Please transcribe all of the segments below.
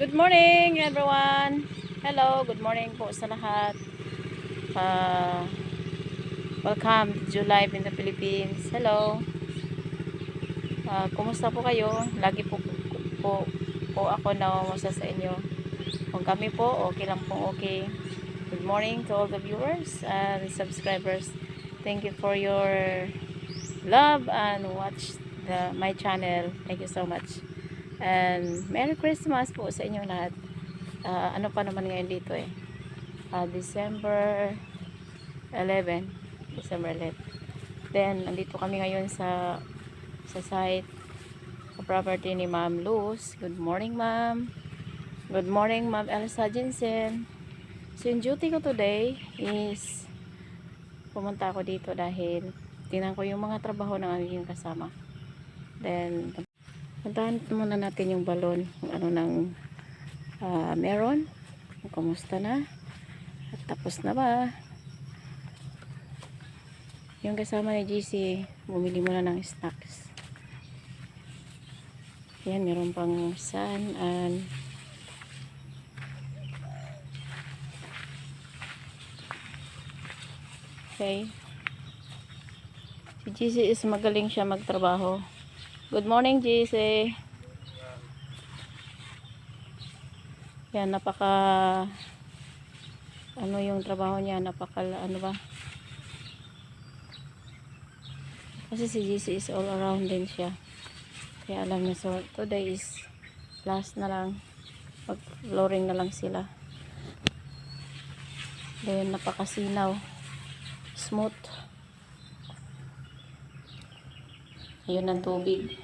Good morning everyone. Hello, good morning po sa lahat. Uh, welcome to July in the Philippines. Hello. Uh, kumusta po kayo? Lagi po, po, po ako nawamusta sa inyo. Kung kami po, okay lang po okay. Good morning to all the viewers and subscribers. Thank you for your love and watch the, my channel. Thank you so much. And Merry Christmas po sa inyo lahat. Ah, ano pa naman ngayon dito eh. Ah, December 11. December 11. Then, nandito kami ngayon sa sa site sa property ni Ma'am Luz. Good morning, Ma'am. Good morning, Ma'am Elsa Jensen. So, yung duty ko today is pumunta ako dito dahil tingnan ko yung mga trabaho ng aming kasama. Then, puntahan muna natin yung balon, kung ano nang ah, meron, kumusta na, at tapos na ba. Yung kasama ni GC, bumili muna ng snacks. Yan, meron pang sun and Okay. Si GC is magaling siya magtrabaho. Good morning, GC. Yan, napaka ano yung trabaho niya, napaka ano ba? Kasi si GC is all around din siya. Kaya alam niya, so today is last na lang. Pag flooring na lang sila. Then, napakasinaw. Smooth. Ayun ang tubig.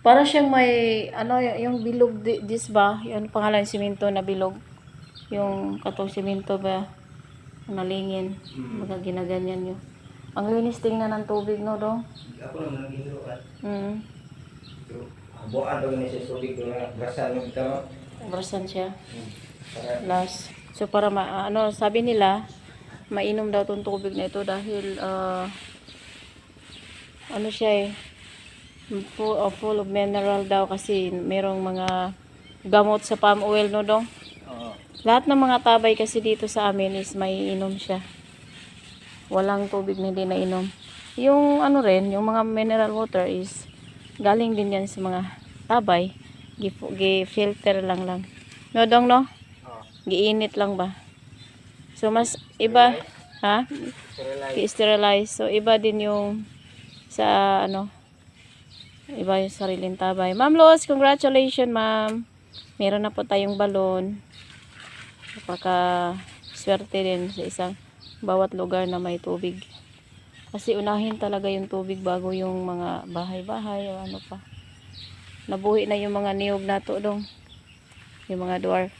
Para siyang may, ano, yung bilog this ba? Yung pangalan simento na bilog. Yung katong simento ba? Nalingin. Mga ginaganyan yun. Ang linis tingnan ng tubig, no, do? Ako lang naghihiruan. Mm. So, buwan daw ni sa tubig na brasan mo ito. Brasan siya. Para Last. So, para ma, ano, sabi nila, mainom daw tong tubig na ito dahil, ah, ano siya eh, full of, full of mineral daw kasi merong mga gamot sa palm oil, no, dong? Oo. Lahat ng mga tabay kasi dito sa amin is may inom siya. Walang tubig na hindi na inom. Yung ano rin, yung mga mineral water is galing din yan sa mga tabay. Gif- Gi-filter lang lang. No, dong, no? Oo. Giinit lang ba? So, mas iba, ha? Sterilize. I-sterilize. So, iba din yung sa, ano, iba yung sariling tabay. Ma'am Los, congratulations, ma'am. Meron na po tayong balon. Napaka swerte din sa isang bawat lugar na may tubig. Kasi unahin talaga yung tubig bago yung mga bahay-bahay o ano pa. Nabuhi na yung mga niyog na to dong. Yung mga dwarf.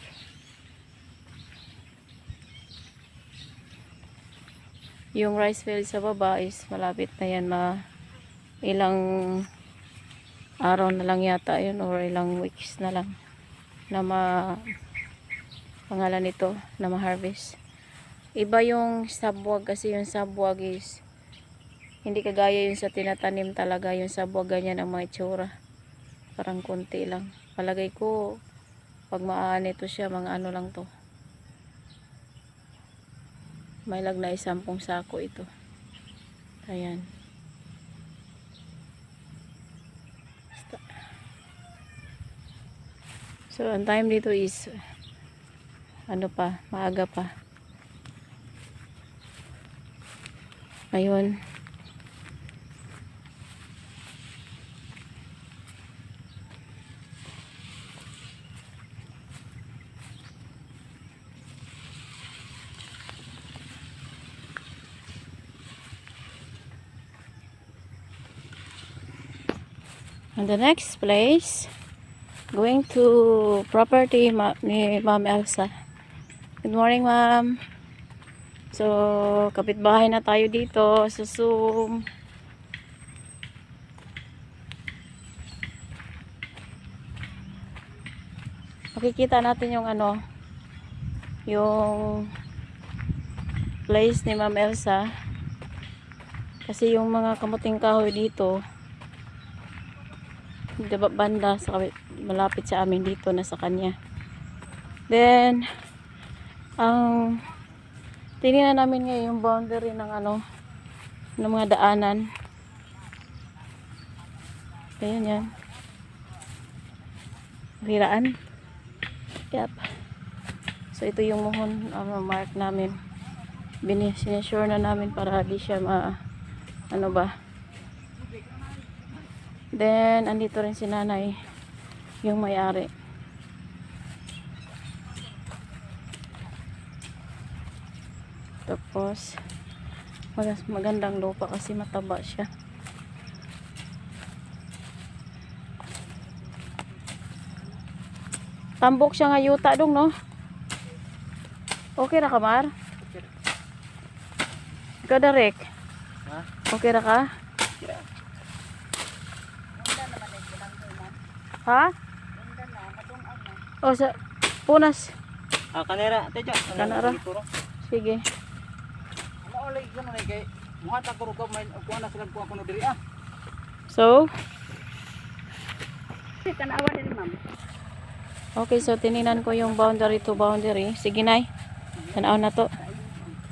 Yung rice field sa baba is malapit na yan ma ilang araw na lang yata yun or ilang weeks na lang na ma pangalan nito na ma-harvest. Iba yung sabwag kasi yung sabwag is hindi kagaya yung sa tinatanim talaga yung sabwag ganyan ang mga itsura. Parang konti lang. Palagay ko pag maaan ito siya mga ano lang to. May lag na isampung sako ito. Ayan. Basta. So, ang time dito is ano pa, maaga pa. Ayun. And the next place, going to property ma ni Ma'am Elsa. Good morning, Ma'am. So, kapitbahay na tayo dito sa Zoom. Makikita natin yung ano, yung place ni Ma'am Elsa. Kasi yung mga kamuting kahoy dito, banda sa kabit, malapit sa amin dito na sa kanya. Then, ang tinignan namin ngayon yung boundary ng ano, ng mga daanan. Ayan yan. Riraan. Yep. So, ito yung muhon, ano, mark namin. Sinesure na namin para di siya ma, ano ba. Then, andito rin si nanay, yung may-ari. Tapos, magandang lupa kasi mataba siya. Tambok siya nga yuta dong, no? Okay ra ka, Mar? Ikaw, Derek? Ha? Okay ra ka? Ha? O, sa punas. Ah, kanera, teja. Kanera. Sige. Ano ulit gano na kay muhat ako ro may kuha na sila kuha kuno diri ah. So, Tanawa din, ma'am. okay, so tininan ko yung boundary to boundary. Sige, Nay. Tanaw na to.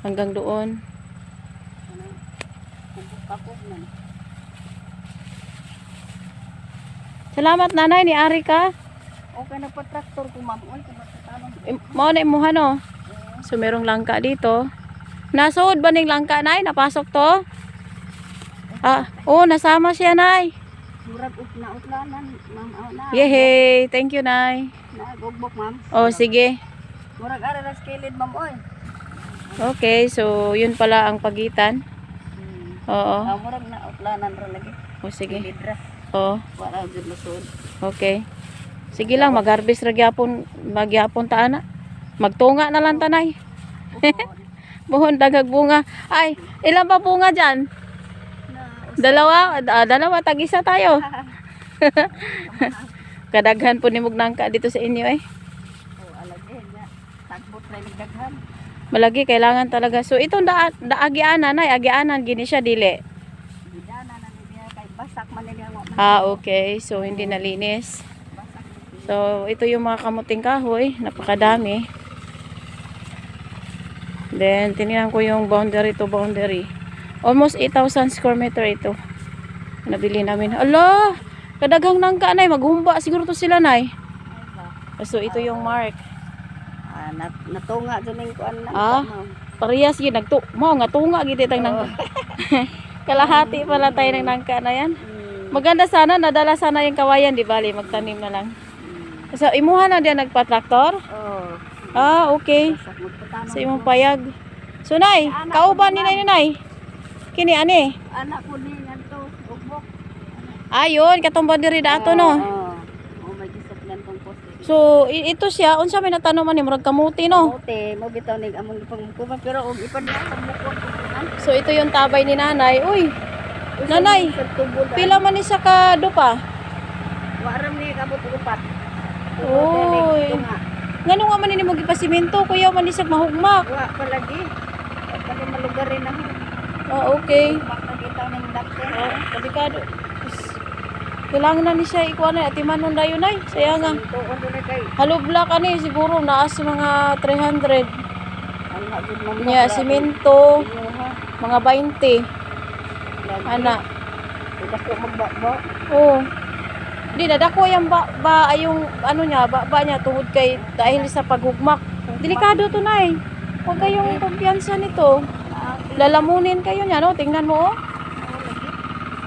Hanggang doon. Salamat, nanay. Ni Ari ka. Okay na pa traktor ko, ma'am. Im- Mao na imuha, no? So, merong langka dito. Nasuod ba ning langka, Nay? Napasok to? Ah, oh, nasama siya, Nay. Murag ut na utlanan, ma'am. Yehey. Thank you, Nay. Na, gugbok, ma'am. Oh, sige. Murag ara na skilid, ma'am. Oy. Okay, so yun pala ang pagitan. Hmm. Oo. Ah, murag na utlanan ra lagi. O sige. Skilid ra. Oo. Jud lusod. Okay. Sige lang, mag-harvest ra gyapon, magyapon ta ana. Magtunga na lang tanay. Buhon dagag bunga. Ay, ilan pa bunga diyan? Dalawa, ah, dalawa tag isa tayo. Kadaghan po ni Mugnangka dito sa inyo eh. Malagi kailangan talaga. So itong da, daagianan ay agianan gini siya dili. Ah, okay. So hindi nalinis. So, ito yung mga kamuting kahoy. Napakadami. Then, tinignan ko yung boundary to boundary. Almost 8,000 square meter ito. Nabili namin. Ala! Kadaghang nangka, nay. Maghumba siguro to sila, nay. So, ito yung mark. Ah, nat natunga dun ning kuan na. Ah? Parehas yun. Nagtu mo, nga tunga. Giti tang nangka. Kalahati pala tayo ng nangka na yan. Hmm. Maganda sana. Nadala sana yung kawayan. Di bali, magtanim na lang. So, imuha na diyan nagpa-tractor? Oh. Ah, okay. Sa imong payag. So nay, kauban ni nay nay. Kini ani? Anak ko ni ngadto ugbok. Ayun, katong diri dato no. Oo. Oh, may gisaplan tong poste. So ito siya unsa may natanom man ni murag kamuti no. Mote, mo bitaw nig among pangkuman pero og ipad. So ito yung tabay ni nanay. Uy, Nanay, pila man ni sa kadupa? Waram ni kabot upat. Uy. Ngano nga man ni mo gipasimento kuya man ni sa mahugmak. Wa palagi. Pala malugar rin ako. Ah, okay. Makakita ning dakte. Oh, delikado. Is- Kailangan na ni siya ikuha na atiman nun dayon nay. Saya nga. Tuon do kay Halubla ka ni siguro naas mga 300. ang hagud man. Nya simento mga 20. Lagi. Ana. Dako magbaba. Oo. Di nadako yung ba, ba yung ano niya, ba, ba niya tungod kay dahil sa paghugmak. Delikado to nay. Huwag kayong kumpiyansa nito. Lalamunin kayo niya, no? Tingnan mo, oh. oh.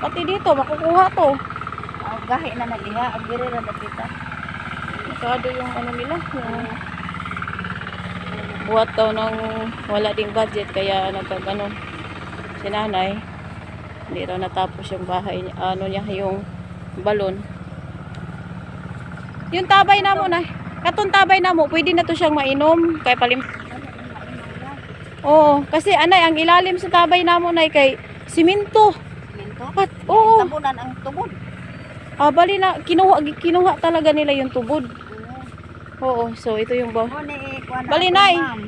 Pati dito, makukuha to. Ah, gahi na na diha, agire ra nakita. Delikado yung ano nila. Yung buhat daw ng wala ding budget, kaya nagkaganon. Si nanay, hindi raw natapos yung bahay ano niya, yung balon. Yung tabay na mo na, katong tabay na mo, pwede na to siyang mainom, kay palim. Oo, kasi anay, ang ilalim sa tabay na mo na kay simento. Minto. Pat, oo. Tabunan ang tubod. Ah, bali na, kinuha, kinuha talaga nila yung tubod. Oo, so ito yung ba. Bali, ako, Nay. ma'am.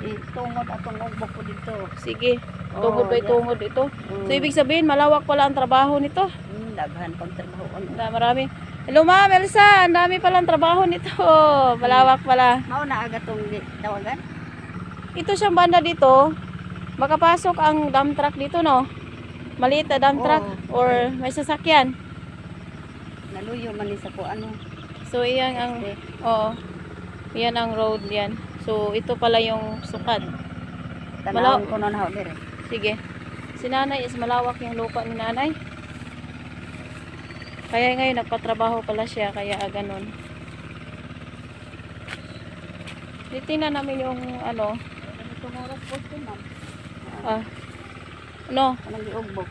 Itungod atong ugbok ko dito. Sige, tungod ba yeah. tungod ito? Mm. So, ibig sabihin, malawak pala ang trabaho nito. Hmm, daghan pang trabaho. Na marami. Hello ma'am, Elsa. Ang dami palang trabaho nito. Malawak pala. Mao na aga tong tawagan. Ito siyang banda dito. Makapasok ang dump truck dito, no? Maliit na dump truck Oo. or may sasakyan. Naluyo man sa ko ano. So, iyan ang, oo. Iyan ang road yan. So, ito pala yung sukad. tanawon ko haw dire. Sige. Si nanay is malawak yung lupa ni nanay. Kaya ngayon nagpatrabaho pala siya, kaya ah, ganun. Titingnan namin yung ano, Tumuras po si ma'am. ah, no, Anong giugbok.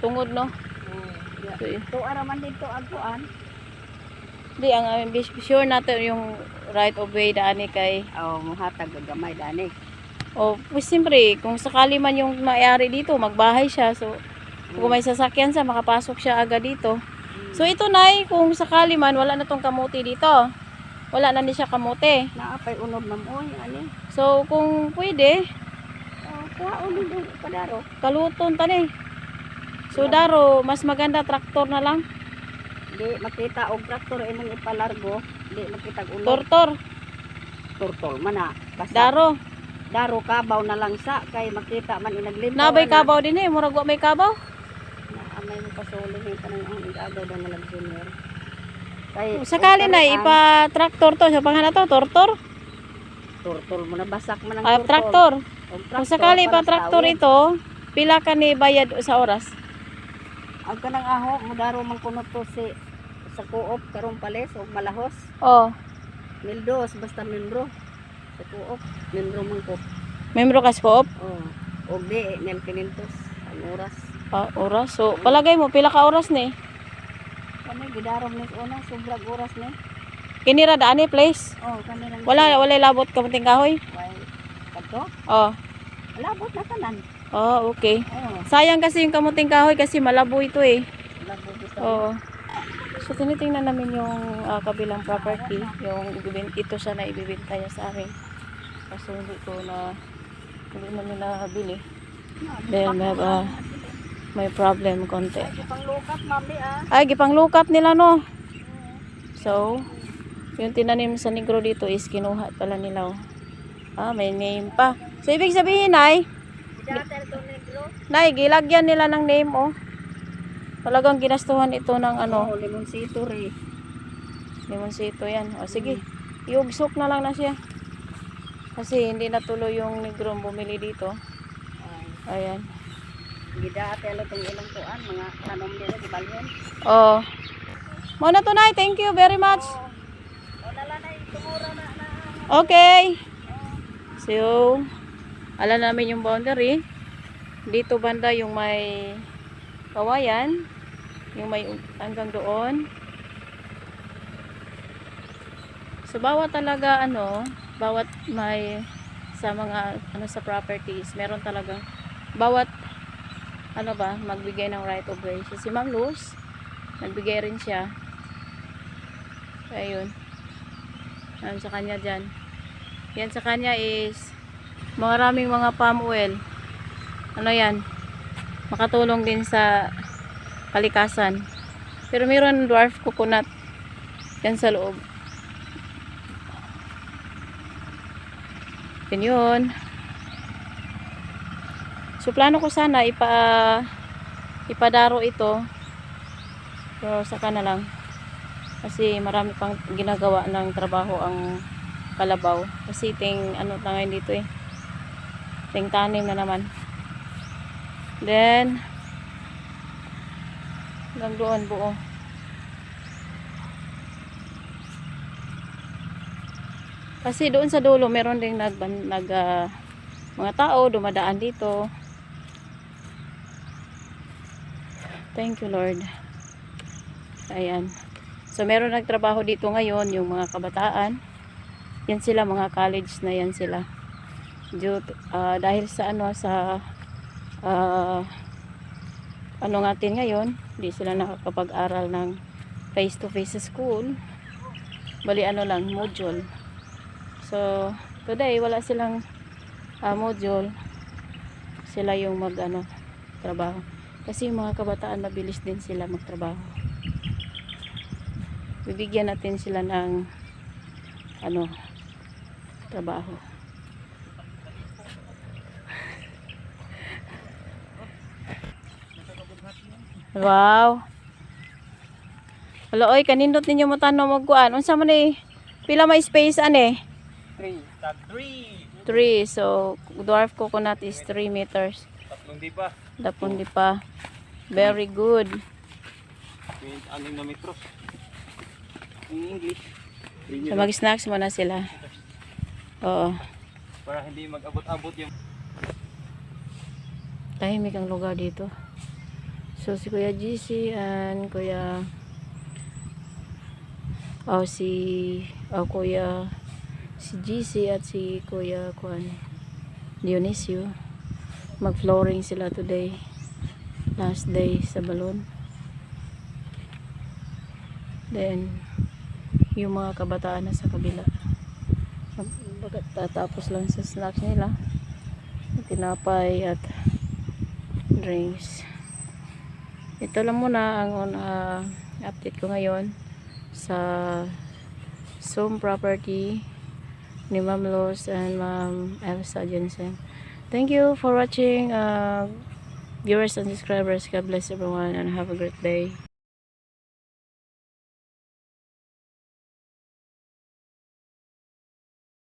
tungod no. Oh, So, eh, To ara man dito agpuan. Di, ang um, sure natin yung right of way daan ni kay Oh, muhatag gamay dani. o pues siyempre kung sakali man yung mayari dito magbahay siya so kung may sasakyan siya makapasok siya agad dito so ito nay kung sakali man wala na tong kamote dito wala na ni siya kamote Naapay unod ma'am oy ani. so kung pwede Oh, kuha unod do padaro. kaluton tani so daro mas maganda traktor na lang Di makita og traktor imong ipalargo, di makita og unod. tortor Turtol man na. Basta daro daro kabaw na lang sa kay makita man inaglimbaw. nabay kabaw din eh murag wa may kabaw Mo pasuli ni kanang ang igagaw daw na junior. Kay sakali na kung ipa traktor to sa pangalan to tortor turtol mo na basak man ang ah, turtol. traktor Og Kung sakali pa tawid. ito, pila ka ni bayad sa oras? Ang kanang aho mo daro man kuno to si sa coop karong pales og malahos. Oh, Mildos basta membro. Sa coop membro man ko. membro ka sa co-op? Oh. Og di nel 500 ang oras. Ah, oras. So, palagay mo, pila ka oras ni? Kani gidarom ni una sobrang oras ni. Kinira daan ni place? Oh, kani lang. Wala, wala labot ka mating kahoy? Why? Kadto? Oh, Labot na tanan. oh, okay. Oh, Sayang kasi yung kamuting kahoy kasi malabo ito eh. labot gusto. Oo. So, tinitingnan namin yung ah, kabilang property. Yung ito siya na ibibinta niya sa amin. Kasi hindi ko na, hindi namin nabili. Then, ah, may problem konti. Panglukat mami ah. Ay, gipanglukat nila no. So, yung tinanim sa negro dito is kinuha pala nila. oh. Ah, may name pa. So, ibig sabihin ay, nay, gilagyan nila ng name oh. Talagang ginastuhan ito ng ano, Oh, limonsito re. limonsito yan. O, sige, iugsok na lang na siya. Kasi hindi natuloy yung negro bumili dito. Ay, Ayan. gidate lo tong ilang tuan mga tanom dito di balyon. Oh. Muna to, nay. Thank you very much. O dala na itumura na na. Okay. So, alam namin yung boundary. Dito banda yung may kawayan. Yung may hanggang doon. So, bawat talaga ano, bawat may sa mga ano sa properties, meron talaga bawat ano ba, magbigay ng right of way. So, si Ma'am Luz, nagbigay rin siya. Ayun. Yan sa kanya dyan. Yan sa kanya is maraming mga palm oil. Ano yan? Makatulong din sa kalikasan. Pero mayroon dwarf coconut yan sa loob. Yan yun. So plano ko sana ipa ipadaro ito. Pero saka na lang. Kasi marami pang ginagawa ng trabaho ang kalabaw. Kasi ting ano na ngayon dito eh. Ting tanim na naman. Then hanggang doon buo. Kasi doon sa dulo meron ding nag, nag ah, mga tao dumadaan dito. Thank you Lord. Ayan. So meron nagtrabaho dito ngayon yung mga kabataan. Yan sila mga college na yan sila. Due, ah, dahil sa ano sa ah, ano natin ngayon, hindi sila nakakapag-aral ng face to face school. Bali ano lang, module. So, today wala silang ah, module. Sila yung mag ano, trabaho. Kasi yung mga kabataan mabilis din sila magtrabaho. bibigyan natin sila ng ano trabaho. Wow. Hello, oy, kanindot ninyo mo tanong magkuan. Unsa man ni pila may space ane? 3. Tag 3. 3. So, dwarf coconut is 3 meters. Tatlong di pa. Dapon di pa. Very good. Anim na metros. In English. So, mag-snacks muna sila. Oo. Para hindi mag-abot-abot yung Tahimik ang lugar dito. So, si Kuya GC and Kuya oh, si oh, Kuya si GC at si Kuya Kuan Dionisio mag-flooring sila today. Last day sa balon. Then yung mga kabataan na sa kabila. Bagat tatapos lang sa snacks nila. Tinapay at drinks. Ito lang muna ang uh, update ko ngayon sa Zoom property ni Ma'am Los and Ma'am Elsa Jensen thank you for watching uh, viewers and subscribers. God bless everyone and have a great day